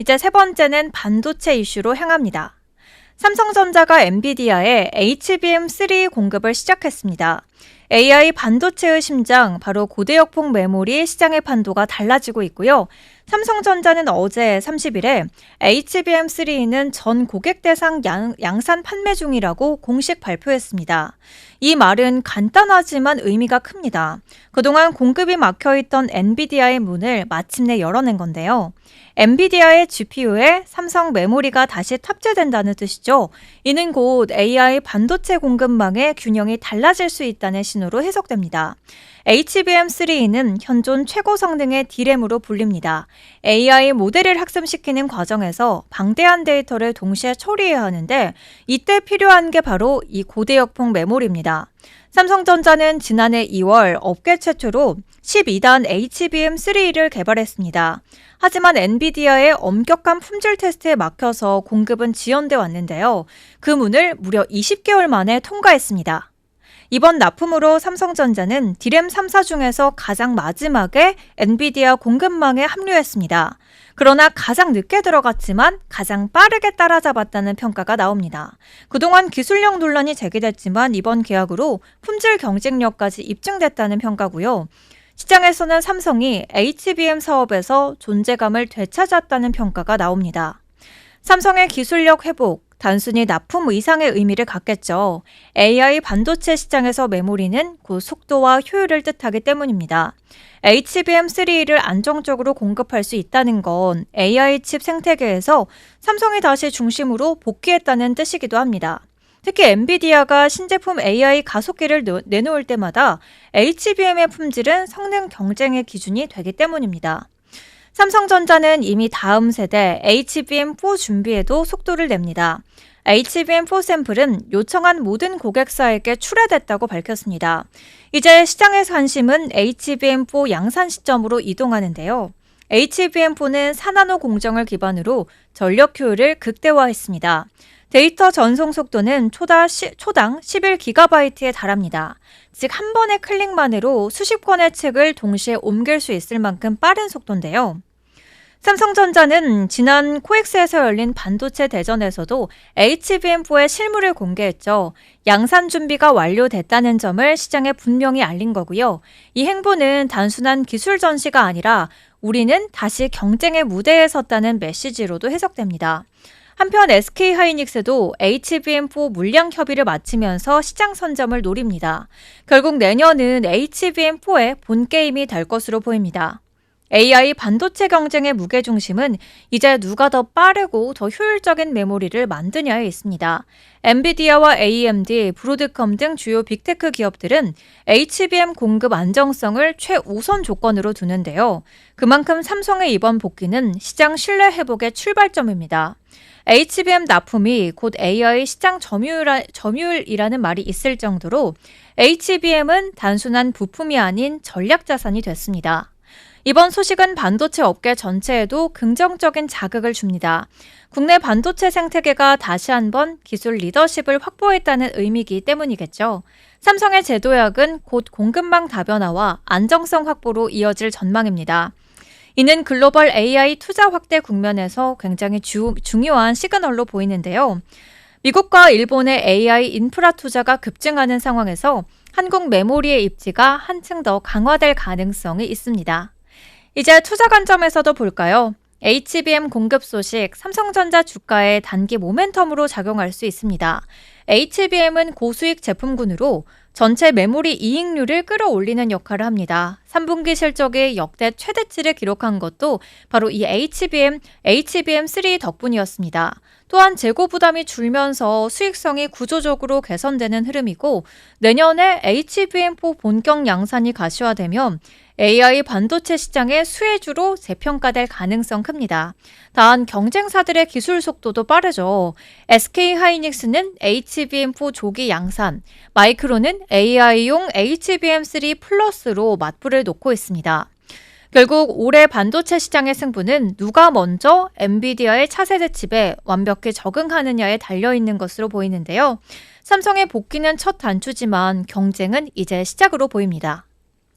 이제 세 번째는 반도체 이슈로 향합니다. 삼성전자가 엔비디아에 HBM3 공급을 시작했습니다. AI 반도체의 심장, 바로 고대역폭 메모리 시장의 판도가 달라지고 있고요. 삼성전자는 어제 30일에 HBM3는 전 고객 대상 양, 양산 판매 중이라고 공식 발표했습니다. 이 말은 간단하지만 의미가 큽니다. 그동안 공급이 막혀있던 엔비디아의 문을 마침내 열어낸 건데요. 엔비디아의 GPU에 삼성 메모리가 다시 탑재된다는 뜻이죠. 이는 곧 AI 반도체 공급망의 균형이 달라질 수 있다는 신호 로 해석됩니다. HBM3는 현존 최고 성능의 D램으로 불립니다. AI 모델을 학습시키는 과정에서 방대한 데이터를 동시에 처리해야 하는데 이때 필요한 게 바로 이 고대역폭 메모리입니다. 삼성전자는 지난해 2월 업계 최초로 12단 HBM3를 개발했습니다. 하지만 엔비디아의 엄격한 품질 테스트에 막혀서 공급은 지연돼 왔는데요. 그 문을 무려 20개월 만에 통과했습니다. 이번 납품으로 삼성전자는 디램 3사 중에서 가장 마지막에 엔비디아 공급망에 합류했습니다. 그러나 가장 늦게 들어갔지만 가장 빠르게 따라잡았다는 평가가 나옵니다. 그동안 기술력 논란이 제기됐지만 이번 계약으로 품질 경쟁력까지 입증됐다는 평가고요. 시장에서는 삼성이 HBM 사업에서 존재감을 되찾았다는 평가가 나옵니다. 삼성의 기술력 회복, 단순히 납품 이상의 의미를 갖겠죠. AI 반도체 시장에서 메모리는 그 속도와 효율을 뜻하기 때문입니다. HBM3를 안정적으로 공급할 수 있다는 건 AI 칩 생태계에서 삼성이 다시 중심으로 복귀했다는 뜻이기도 합니다. 특히 엔비디아가 신제품 AI 가속기를 내놓을 때마다 HBM의 품질은 성능 경쟁의 기준이 되기 때문입니다. 삼성전자는 이미 다음 세대 HBM4 준비에도 속도를 냅니다. HBM4 샘플은 요청한 모든 고객사에게 출하됐다고 밝혔습니다. 이제 시장의 관심은 HBM4 양산 시점으로 이동하는데요. HBM4는 4나노 공정을 기반으로 전력 효율을 극대화했습니다. 데이터 전송 속도는 초당 11GB에 달합니다. 즉, 한 번의 클릭만으로 수십 권의 책을 동시에 옮길 수 있을 만큼 빠른 속도인데요. 삼성전자는 지난 코엑스에서 열린 반도체 대전에서도 HBM4의 실물을 공개했죠. 양산 준비가 완료됐다는 점을 시장에 분명히 알린 거고요. 이 행보는 단순한 기술 전시가 아니라 우리는 다시 경쟁의 무대에 섰다는 메시지로도 해석됩니다. 한편 SK 하이닉스도 HBM4 물량 협의를 마치면서 시장 선점을 노립니다. 결국 내년은 HBM4의 본 게임이 될 것으로 보입니다. AI 반도체 경쟁의 무게중심은 이제 누가 더 빠르고 더 효율적인 메모리를 만드냐에 있습니다. 엔비디아와 AMD, 브로드컴 등 주요 빅테크 기업들은 HBM 공급 안정성을 최우선 조건으로 두는데요. 그만큼 삼성의 이번 복귀는 시장 신뢰 회복의 출발점입니다. HBM 납품이 곧 AI 시장 점유율, 점유율이라는 말이 있을 정도로 HBM은 단순한 부품이 아닌 전략 자산이 됐습니다. 이번 소식은 반도체 업계 전체에도 긍정적인 자극을 줍니다. 국내 반도체 생태계가 다시 한번 기술 리더십을 확보했다는 의미이기 때문이겠죠. 삼성의 제도약은 곧 공급망 다변화와 안정성 확보로 이어질 전망입니다. 이는 글로벌 AI 투자 확대 국면에서 굉장히 주, 중요한 시그널로 보이는데요. 미국과 일본의 AI 인프라 투자가 급증하는 상황에서 한국 메모리의 입지가 한층 더 강화될 가능성이 있습니다. 이제 투자 관점에서도 볼까요? HBM 공급 소식 삼성전자 주가에 단기 모멘텀으로 작용할 수 있습니다. HBM은 고수익 제품군으로 전체 메모리 이익률을 끌어올리는 역할을 합니다. 3분기 실적이 역대 최대치를 기록한 것도 바로 이 HBM, HBM3 덕분이었습니다. 또한 재고 부담이 줄면서 수익성이 구조적으로 개선되는 흐름이고 내년에 HBM4 본격 양산이 가시화되면 AI 반도체 시장의 수혜주로 재평가될 가능성 큽니다. 단 경쟁사들의 기술 속도도 빠르죠. SK 하이닉스는 HBM4 조기 양산, 마이크로는 AI용 HBM3 플러스로 맞불을 놓고 있습니다. 결국 올해 반도체 시장의 승부는 누가 먼저 엔비디아의 차세대 칩에 완벽히 적응하느냐에 달려 있는 것으로 보이는데요. 삼성의 복귀는 첫 단추지만 경쟁은 이제 시작으로 보입니다.